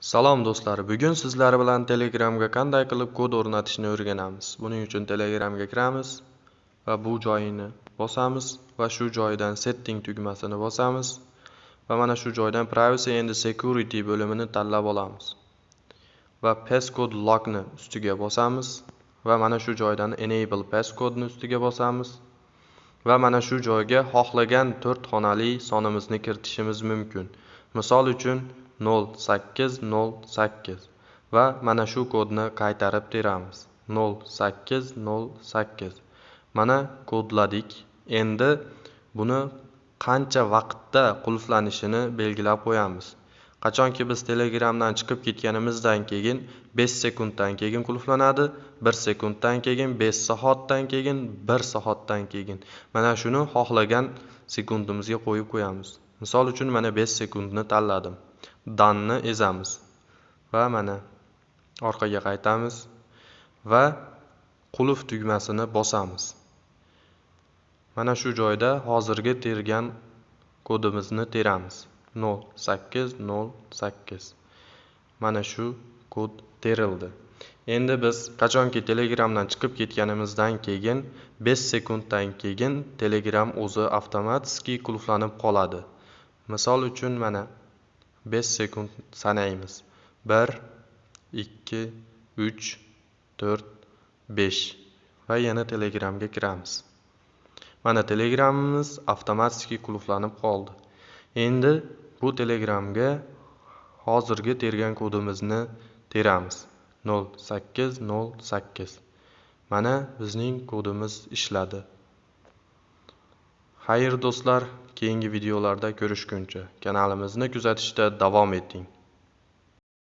Salom do'stlar, bugun sizlar bilan Telegramga qanday qilib kod o'rnatishni o'rganamiz. Buning uchun Telegramga kiramiz va bu joyini bosamiz va shu joydan setting tugmasini bosamiz va mana shu joydan privacy and security bo'limini tanlab olamiz. Va passcode lockni ustiga bosamiz va mana shu joydan enable passcode ni ustiga bosamiz va mana shu joyga xohlagan 4 xonali sonimizni kiritishimiz mumkin. Misol uchun 0808 va mana shu kodni qaytarib teramiz. 0808 mana kodladik. Endi buni qancha vaqtda qulflanishini belgilab qo'yamiz. Qachonki biz telegramdan chiqib ketganimizdan keyin 5 sekunddan keyin qulflanadi 1 sekunddan keyin 5 soatdan keyin 1 soatdan keyin. Mana shuni xohlagan sekundimizga qo'yib qo'yamiz. Misol uchun mana 5 sekundni tanladim. Danni ezamiz. Va mana orqaga qaytamiz va qulf tugmasini bosamiz. Mana shu joyda hozirgi tergan kodimizni teramiz. 0808 mana shu kod terildi. Endi biz qachonki telegramdan chiqib ketganimizdan keyin 5 sekunddan keyin telegram o'zi avtomatik qulflanib qoladi. Misol uchun mana 5 sekund sanaymiz. 1 2 3 4 5 va yana telegramga kiramiz. Mana telegramimiz avtomatik qulflanib qoldi. Endi bu telegramga hozirgi tergan kodimizni teramiz. 0808 mana bizning kodimiz ishladi. Xayr do'stlar keyingi videolarda ko'rishguncha kanalimizni kuzatishda davom eting.